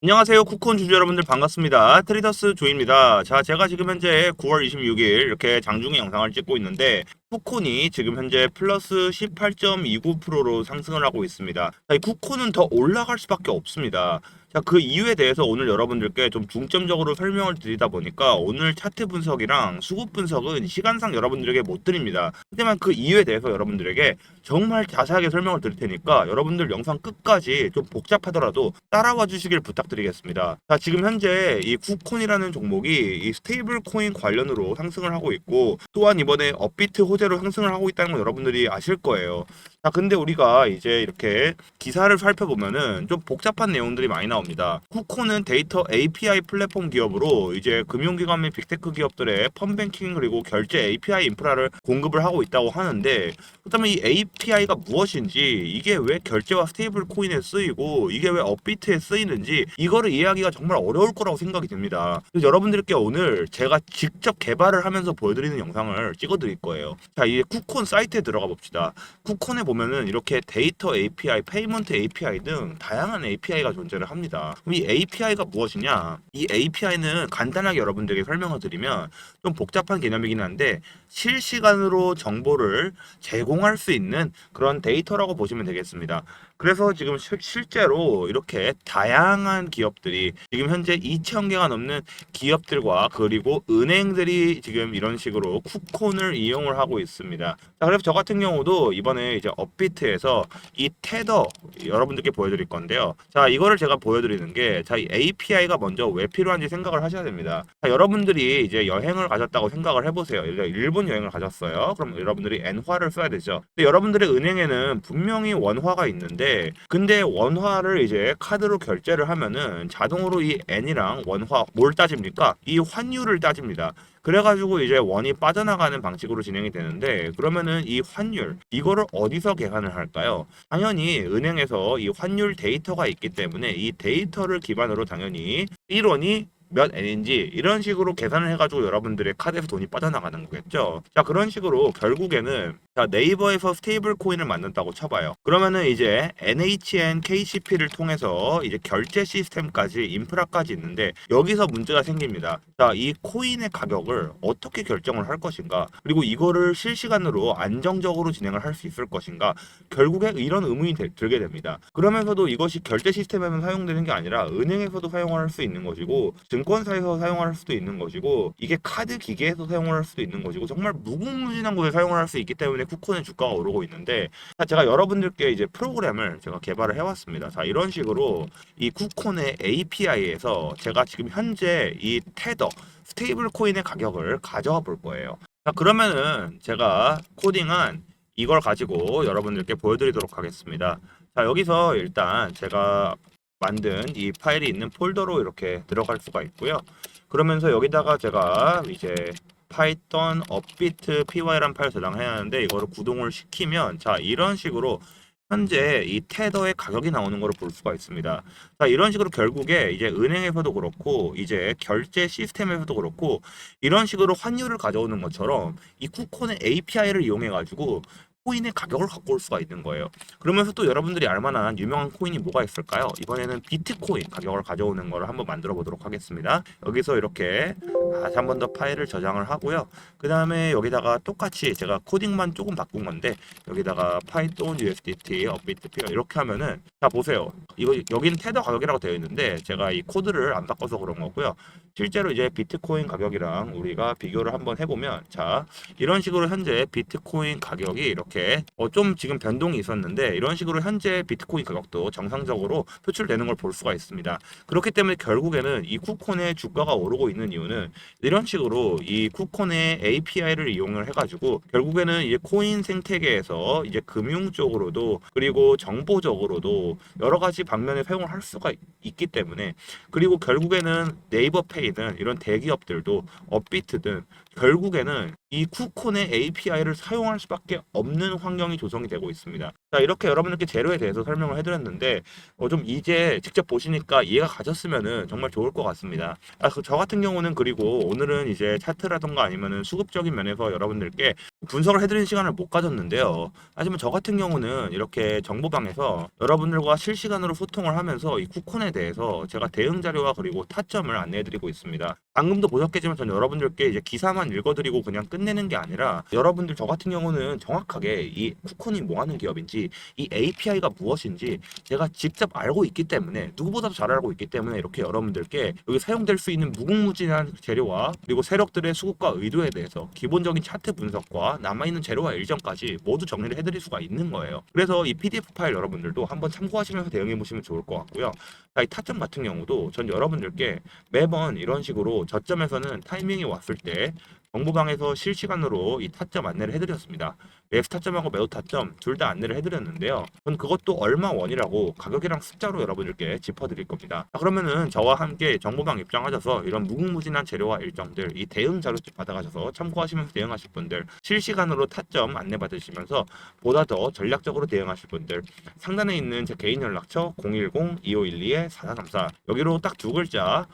안녕하세요 쿠콘 주주 여러분들 반갑습니다. 트레이더스 조입니다. 자 제가 지금 현재 9월 26일 이렇게 장중에 영상을 찍고 있는데 쿠콘이 지금 현재 플러스 18.29%로 상승을 하고 있습니다 자, 이 쿠콘은 더 올라갈 수밖에 없습니다 자, 그 이유에 대해서 오늘 여러분들께 좀 중점적으로 설명을 드리다 보니까 오늘 차트 분석이랑 수급 분석은 시간상 여러분들에게 못 드립니다. 하지만 그 이유에 대해서 여러분들에게 정말 자세하게 설명을 드릴 테니까 여러분들 영상 끝까지 좀 복잡하더라도 따라와 주시길 부탁드리겠습니다. 자, 지금 현재 이 쿠콘이라는 종목이 이 스테이블 코인 관련으로 상승을 하고 있고 또한 이번에 업비트 호 재로 상승을 하고 있다는 건 여러분들이 아실 거예요. 자, 근데 우리가 이제 이렇게 기사를 살펴보면은 좀 복잡한 내용들이 많이 나옵니다. 쿠콘은 데이터 API 플랫폼 기업으로 이제 금융기관 및 빅테크 기업들의 펀뱅킹 그리고 결제 API 인프라를 공급을 하고 있다고 하는데 그렇다면 이 API가 무엇인지 이게 왜 결제와 스테이블 코인에 쓰이고 이게 왜 업비트에 쓰이는지 이거를 이해하기가 정말 어려울 거라고 생각이 듭니다. 그래서 여러분들께 오늘 제가 직접 개발을 하면서 보여드리는 영상을 찍어드릴 거예요. 자, 이 쿠콘 사이트에 들어가 봅시다. 쿠콘에 보면은 이렇게 데이터 API, 페이먼트 API 등 다양한 API가 존재를 합니다. 그럼 이 API가 무엇이냐? 이 API는 간단하게 여러분들에게 설명을 드리면 좀 복잡한 개념이긴 한데 실시간으로 정보를 제공할 수 있는 그런 데이터라고 보시면 되겠습니다. 그래서 지금 시- 실제로 이렇게 다양한 기업들이 지금 현재 2천 개가 넘는 기업들과 그리고 은행들이 지금 이런 식으로 쿠콘을 이용을 하고 있습니다. 자, 그래서 저 같은 경우도 이번에 이제 업비트에서 이 테더 여러분들께 보여드릴 건데요. 자, 이거를 제가 보여드리는 게, 자, 이 API가 먼저 왜 필요한지 생각을 하셔야 됩니다. 자, 여러분들이 이제 여행을 가졌다고 생각을 해보세요. 일본 여행을 가셨어요. 그럼 여러분들이 엔화를 써야 되죠. 근데 여러분들의 은행에는 분명히 원화가 있는데, 근데 원화를 이제 카드로 결제를 하면은 자동으로 이 N이랑 원화 뭘 따집니까? 이 환율을 따집니다. 그래가지고 이제 원이 빠져나가는 방식으로 진행이 되는데 그러면은 이 환율 이거를 어디서 계산을 할까요? 당연히 은행에서 이 환율 데이터가 있기 때문에 이 데이터를 기반으로 당연히 1원이 몇 N인지 이런 식으로 계산을 해가지고 여러분들의 카드에서 돈이 빠져나가는 거겠죠. 자 그런 식으로 결국에는 자 네이버에서 스테이블 코인을 만든다고 쳐봐요. 그러면은 이제 NHN KCP를 통해서 이제 결제 시스템까지 인프라까지 있는데 여기서 문제가 생깁니다. 자 이 코인의 가격을 어떻게 결정을 할 것인가 그리고 이거를 실시간으로 안정적으로 진행을 할 수 있을 것인가 결국에 이런 의문이 들- 들게 됩니다. 그러면서도 이것이 결제 시스템에만 사용되는 게 아니라 은행에서도 사용할 수 있는 것이고 증권사에서 사용할 수도 있는 것이고 이게 카드 기계에서 사용을 할 수도 있는 것이고 정말 무궁무진한 곳에 사용을 할수 있기 때문에 쿠콘의 주가가 오르고 있는데 자, 제가 여러분들께 이제 프로그램을 제가 개발을 해왔습니다. 자 이런 식으로 이 쿠콘의 API에서 제가 지금 현재 이 테더 스테이블 코인의 가격을 가져와 볼 거예요. 자 그러면은 제가 코딩한 이걸 가지고 여러분들께 보여드리도록 하겠습니다. 자 여기서 일단 제가 만든 이 파일이 있는 폴더로 이렇게 들어갈 수가 있고요. 그러면서 여기다가 제가 이제 파이썬 업비트 py라는 파일 저장해야 하는데 이거를 구동을 시키면 자 이런 식으로 현재 이 테더의 가격이 나오는 것을 볼 수가 있습니다. 자 이런 식으로 결국에 이제 은행에서도 그렇고 이제 결제 시스템에서도 그렇고 이런 식으로 환율을 가져오는 것처럼 이 쿠콘의 API를 이용해 가지고 코인의 가격을 갖고 올 수가 있는 거예요. 그러면서 또 여러분들이 알만한 유명한 코인이 뭐가 있을까요? 이번에는 비트코인 가격을 가져오는 거를 한번 만들어 보도록 하겠습니다. 여기서 이렇게 다시 한 번 더 파일을 저장을 하고요. 그 다음에 여기다가 똑같이 제가 코딩만 조금 바꾼 건데 여기다가 파이썬 USDT 업비트 피 이렇게 하면은 자 보세요. 이거 여기는 테더 가격이라고 되어 있는데 제가 이 코드를 안 바꿔서 그런 거고요. 실제로 이제 비트코인 가격이랑 우리가 비교를 한번 해보면 자 이런 식으로 현재 비트코인 가격이 이렇게 어, 좀 지금 변동이 있었는데 이런 식으로 현재 비트코인 가격도 정상적으로 표출되는 걸 볼 수가 있습니다. 그렇기 때문에 결국에는 이 쿠콘의 주가가 오르고 있는 이유는 이런 식으로 이 쿠콘의 API를 이용을 해가지고 결국에는 이제 코인 생태계에서 이제 금융 쪽으로도 그리고 정보적으로도 여러 가지 방면에 사용을 할 수가 있기 때문에 그리고 결국에는 네이버 페이든 이런 대기업들도 업비트든 결국에는 이 쿠콘의 API를 사용할 수밖에 없는 환경이 조성이 되고 있습니다. 자 이렇게 여러분들께 재료에 대해서 설명을 해드렸는데 어, 좀 이제 직접 보시니까 이해가 가셨으면은 정말 좋을 것 같습니다. 아, 그 저 같은 경우는 그리고 오늘은 이제 차트라던가 아니면은 수급적인 면에서 여러분들께 분석을 해드리는 시간을 못 가졌는데요. 하지만 저 같은 경우는 이렇게 정보방에서 여러분들과 실시간으로 소통을 하면서 이 쿠콘에 대해서 제가 대응 자료와 그리고 타점을 안내해드리고 있습니다. 방금도 보셨겠지만 저는 여러분들께 이제 기사만 읽어드리고 그냥 끝내는 게 아니라 여러분들 저 같은 경우는 정확하게 이 쿠콘이 뭐 하는 기업인지 이 API가 무엇인지 제가 직접 알고 있기 때문에 누구보다도 잘 알고 있기 때문에 이렇게 여러분들께 여기 사용될 수 있는 무궁무진한 재료와 그리고 세력들의 수급과 의도에 대해서 기본적인 차트 분석과 남아있는 재료와 일정까지 모두 정리를 해드릴 수가 있는 거예요. 그래서 이 PDF 파일 여러분들도 한번 참고하시면서 대응해 보시면 좋을 것 같고요. 자, 이 타점 같은 경우도 전 여러분들께 매번 이런 식으로 저점에서는 타이밍이 왔을 때 정보방에서 실시간으로 이 타점 안내를 해드렸습니다. 매수 타점하고 매우 타점 둘 다 안내를 해드렸는데요. 전 그것도 얼마 원이라고 가격이랑 숫자로 여러분들께 짚어드릴 겁니다. 자, 그러면은 저와 함께 정보방 입장하셔서 이런 무궁무진한 재료와 일정들 이 대응 자료집 받아가셔서 참고하시면서 대응하실 분들 실시간으로 타점 안내 받으시면서 보다 더 전략적으로 대응하실 분들 상단에 있는 제 개인 연락처 010-2512-4434 여기로 딱 두 글자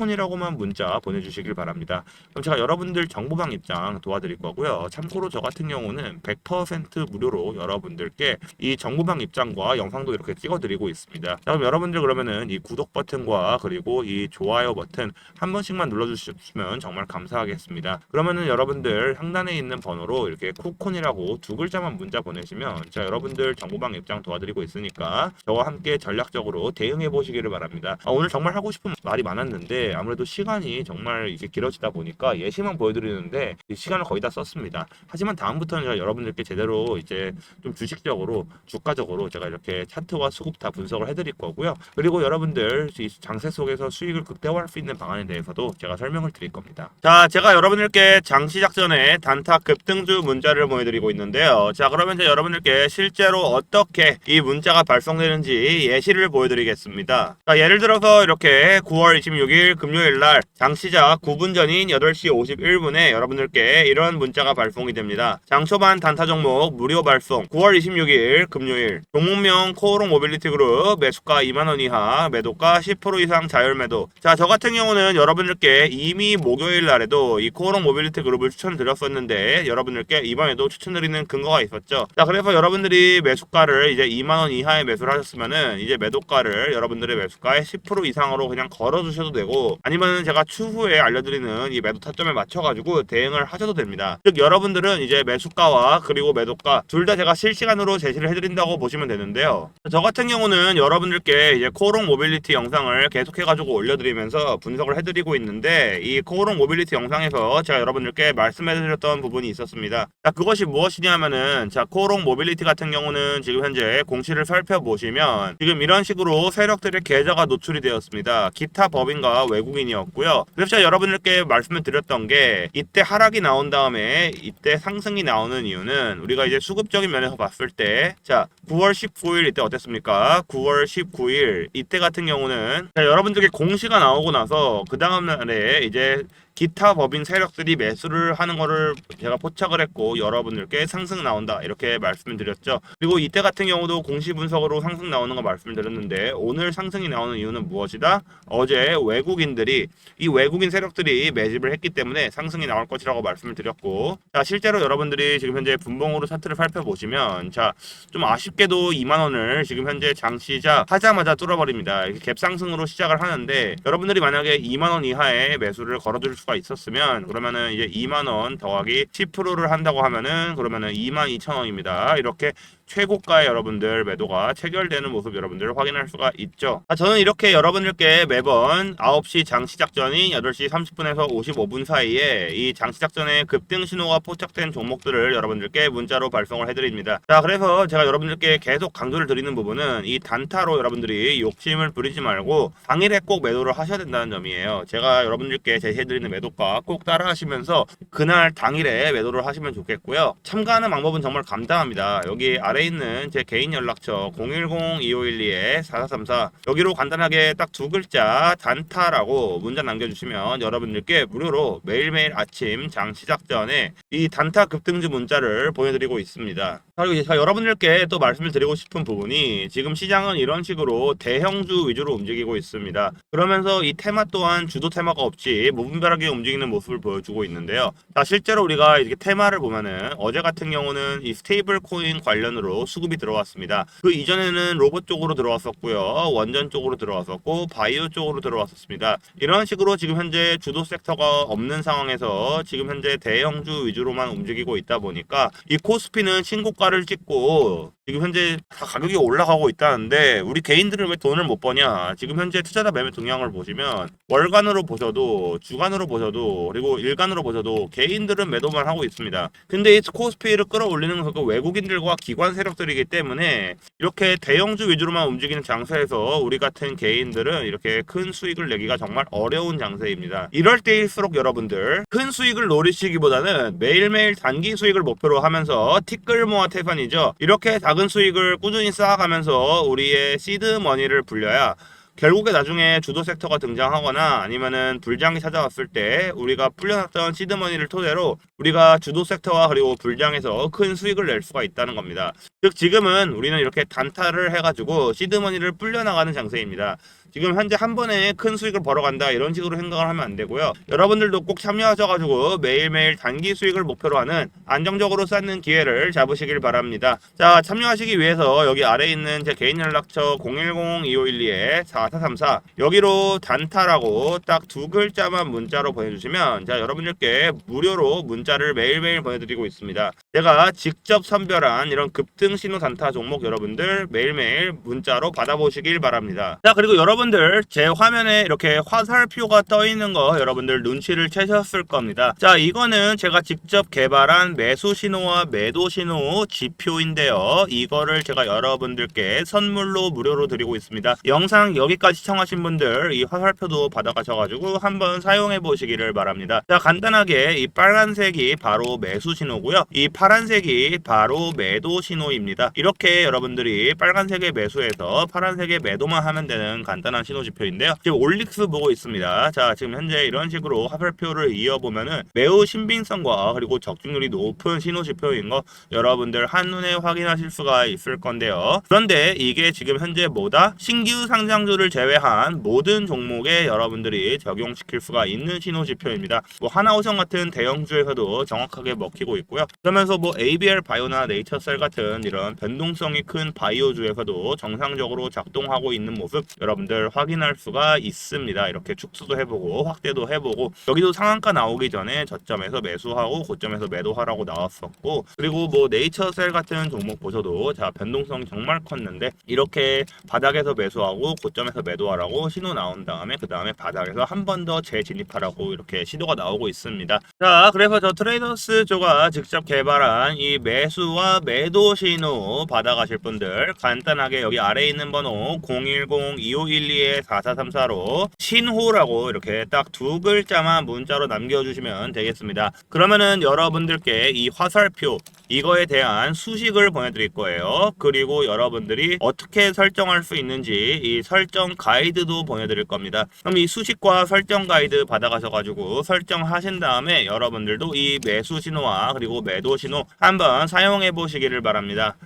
쿠콘이라고만 문자 보내주시길 바랍니다. 그럼 제가 여러분들 정보방 입장 도와드릴 거고요. 참고로 저 같은 경우는 100% 무료로 여러분들께 이 정보방 입장과 영상도 이렇게 찍어드리고 있습니다. 자, 그럼 여러분들 그러면은 이 구독 버튼과 그리고 이 좋아요 버튼 한 번씩만 눌러주시면 정말 감사하겠습니다. 그러면은 여러분들 상단에 있는 번호로 이렇게 쿠콘이라고 두 글자만 문자 보내시면 제가 여러분들 정보방 입장 도와드리고 있으니까 저와 함께 전략적으로 대응해 보시기를 바랍니다. 아, 오늘 정말 하고 싶은 말이 많았는데 아무래도 시간이 정말 이게 길어지다 보니까 예시만 보여드리는데 이 시간을 거의 다 썼습니다. 하지만 다음부터는 제가 여러분들께 제대로 이제 좀 주식적으로 주가적으로 제가 이렇게 차트와 수급 다 분석을 해드릴 거고요. 그리고 여러분들 이 장세 속에서 수익을 극대화할 수 있는 방안에 대해서도 제가 설명을 드릴 겁니다. 자, 제가 여러분들께 장 시 작 전에 단타 급등주 문자를 보내드리고 있는데요. 자, 그러면 제가 여러분들께 실제로 어떻게 이 문자가 발송되는지 예시를 보여드리겠습니다. 자, 예를 들어서 이렇게 9월 26일 금요일 날 장시작 9분 전인 8시 51분에 여러분들께 이런 문자가 발송이 됩니다. 장 초반 단타 종목 무료 발송 9월 26일 금요일 종목명 코오롱 모빌리티 그룹 매수가 2만원 이하 매도가 10% 이상 자율 매도 자 저 같은 경우는 여러분들께 이미 목요일 날에도 이 코오롱 모빌리티 그룹을 추천드렸었는데 여러분들께 이번에도 추천드리는 근거가 있었죠. 자 그래서 여러분들이 매수가를 이제 2만원 이하에 매수를 하셨으면은 이제 매도가를 여러분들의 매수가의 10% 이상으로 그냥 걸어주셔도 되고 아니면은 제가 추후에 알려드리는 이 매도 타점에 맞춰가지고 대응을 하셔도 됩니다. 즉 여러분들은 이제 매수가와 그리고 매도가 둘 다 제가 실시간으로 제시를 해드린다고 보시면 되는데요. 저 같은 경우는 여러분들께 이제 코오롱 모빌리티 영상을 계속해가지고 올려드리면서 분석을 해드리고 있는데 이 코오롱 모빌리티 영상에서 제가 여러분들께 말씀해드렸던 부분이 있었습니다. 자 그것이 무엇이냐면은 자 코오롱 모빌리티 같은 경우는 지금 현재 공시를 살펴보시면 지금 이런 식으로 세력들의 계좌가 노출이 되었습니다. 기타 법인과 외국인이었고요. 그래서 제가 여러분들께 말씀을 드렸던 게 이때 하락이 나온 다음에 이때 상승이 나오는 이유는 우리가 이제 수급적인 면에서 봤을 때 자 9월 19일 이때 어땠습니까? 9월 19일 이때 같은 경우는 자, 여러분들께 공시가 나오고 나서 그 다음 날에 이제 기타 법인 세력들이 매수를 하는 거를 제가 포착을 했고 여러분들께 상승 나온다 이렇게 말씀을 드렸죠. 그리고 이때 같은 경우도 공시 분석으로 상승 나오는 거 말씀을 드렸는데 오늘 상승이 나오는 이유는 무엇이다? 어제 외국인들이 이 외국인 세력들이 매집을 했기 때문에 상승이 나올 것이라고 말씀을 드렸고 자 실제로 여러분들이 지금 현재 분봉으로 차트를 살펴보시면 자 좀 아쉽게 도 2만 원을 지금 현재 장시작 하자마자 뚫어버립니다. 이렇게 갭 상승으로 시작을 하는데 여러분들이 만약에 2만 원 이하의 매수를 걸어줄 수가 있었으면 그러면은 이제 2만 원 더하기 10%를 한다고 하면은 그러면은 2만 2천 원입니다. 이렇게 최고가의 여러분들 매도가 체결되는 모습 여러분들 확인할 수가 있죠. 아, 저는 이렇게 여러분들께 매번 9시 장 시작 전인 8시 30분에서 55분 사이에 이 장 시작전의 급등 신호가 포착된 종목들을 여러분들께 문자로 발송을 해드립니다. 자, 그래서 제가 여러분들께 계속 강조를 드리는 부분은 이 단타로 여러분들이 욕심을 부리지 말고 당일에 꼭 매도를 하셔야 된다는 점이에요. 제가 여러분들께 제시해드리는 매도가 꼭 따라하시면서 그날 당일에 매도를 하시면 좋겠고요. 참가하는 방법은 정말 간단합니다. 여기 아래 아래 있는 제 개인 연락처 010-2512-4434 여기로 간단하게 딱 두 글자 단타라고 문자 남겨주시면 여러분들께 무료로 매일매일 아침 장 시작 전에 이 단타 급등주 문자를 보내드리고 있습니다. 그리고 제가 여러분들께 또 말씀을 드리고 싶은 부분이 지금 시장은 이런 식으로 대형주 위주로 움직이고 있습니다. 그러면서 이 테마 또한 주도 테마가 없이 무분별하게 움직이는 모습을 보여주고 있는데요. 자, 실제로 우리가 이렇게 테마를 보면은 어제 같은 경우는 이 스테이블 코인 관련으로 수급이 들어왔습니다. 그 이전에는 로봇 쪽으로 들어왔었고요. 원전 쪽으로 들어왔었고 바이오 쪽으로 들어왔었습니다. 이런 식으로 지금 현재 주도 섹터가 없는 상황에서 지금 현재 대형주 위주로만 움직이고 있다 보니까 이 코스피는 신고가를 찍고 지금 현재 다 가격이 올라가고 있다는데 우리 개인들은 왜 돈을 못 버냐? 지금 현재 투자자 매매 동향을 보시면 월간으로 보셔도 주간으로 보셔도 그리고 일간으로 보셔도 개인들은 매도만 하고 있습니다. 근데 이 코스피를 끌어올리는 것은 외국인들과 기관 세력들이기 때문에 이렇게 대형주 위주로만 움직이는 장세에서 우리 같은 개인들은 이렇게 큰 수익을 내기가 정말 어려운 장세입니다. 이럴 때일수록 여러분들 큰 수익을 노리시기보다는 매일매일 단기 수익을 목표로 하면서 티끌 모아 태산이죠. 이렇게 작은 수익을 꾸준히 쌓아가면서 우리의 시드 머니를 불려야 결국에 나중에 주도 섹터가 등장하거나 아니면은 불장이 찾아왔을 때 우리가 불려놨던 시드머니를 토대로 우리가 주도 섹터와 그리고 불장에서 큰 수익을 낼 수가 있다는 겁니다. 즉 지금은 우리는 이렇게 단타를 해가지고 시드머니를 불려나가는 장세입니다. 지금 현재 한 번에 큰 수익을 벌어간다 이런 식으로 생각을 하면 안 되고요. 여러분들도 꼭 참여하셔가지고 매일매일 단기 수익을 목표로 하는 안정적으로 쌓는 기회를 잡으시길 바랍니다. 자 참여하시기 위해서 여기 아래 있는 제 개인 연락처 010-2512-4434 여기로 단타라고 딱 두 글자만 문자로 보내주시면 자 여러분들께 무료로 문자를 매일매일 보내드리고 있습니다. 제가 직접 선별한 이런 급등 신호 단타 종목 여러분들 매일매일 문자로 받아보시길 바랍니다. 자 그리고 여러분들 제 화면에 이렇게 화살표가 떠 있는 거 여러분들 눈치를 채셨을 겁니다. 자 이거는 제가 직접 개발한 매수 신호와 매도 신호 지표인데요. 이거를 제가 여러분들께 선물로 무료로 드리고 있습니다. 영상 여기까지 시청하신 분들 이 화살표도 받아가셔가지고 한번 사용해 보시기를 바랍니다. 자 간단하게 이 빨간색이 바로 매수 신호고요. 이 파란색이 바로 매도 신호입니다. 이렇게 여러분들이 빨간색의 매수에서 파란색의 매도만 하면 되는 간단한 신호 지표인데요. 지금 올릭스 보고 있습니다. 자 지금 현재 이런 식으로 화살표를 이어보면은 매우 신빙성과 그리고 적중률이 높은 신호 지표인 거 여러분들 한눈에 확인하실 수가 있을 건데요. 그런데 이게 지금 현재 뭐다? 신규 상장주를 제외한 모든 종목에 여러분들이 적용시킬 수가 있는 신호 지표입니다. 뭐 하나오션 같은 대형주에서도 정확하게 먹히고 있고요. 그러면서 뭐 ABL 바이오나 네이처셀 같은 이런 변동성이 큰 바이오주에서도 정상적으로 작동하고 있는 모습 여러분들 확인할 수가 있습니다. 이렇게 축소도 해보고 확대도 해보고 여기도 상한가 나오기 전에 저점에서 매수하고 고점에서 매도하라고 나왔었고 그리고 뭐 네이처셀 같은 종목 보셔도 자 변동성이 정말 컸는데 이렇게 바닥에서 매수하고 고점에서 매도하라고 신호 나온 다음에 그 다음에 바닥에서 한 번 더 재진입하라고 이렇게 시도가 나오고 있습니다. 자 그래서 저 트레이더스 조가 직접 개발 한 이 매수와 매도 신호 받아가실 분들 간단하게 여기 아래에 있는 번호 010-2512-4434로 신호라고 이렇게 딱 두 글자만 문자로 남겨주시면 되겠습니다. 그러면은 여러분들께 이 화살표 이거에 대한 수식을 보내드릴 거예요. 그리고 여러분들이 어떻게 설정할 수 있는지 이 설정 가이드도 보내드릴 겁니다. 그럼 이 수식과 설정 가이드 받아가셔가지고 설정하신 다음에 여러분들도 이 매수 신호와 그리고 매도 신호 한번 사용해 보시기를 바랍니다.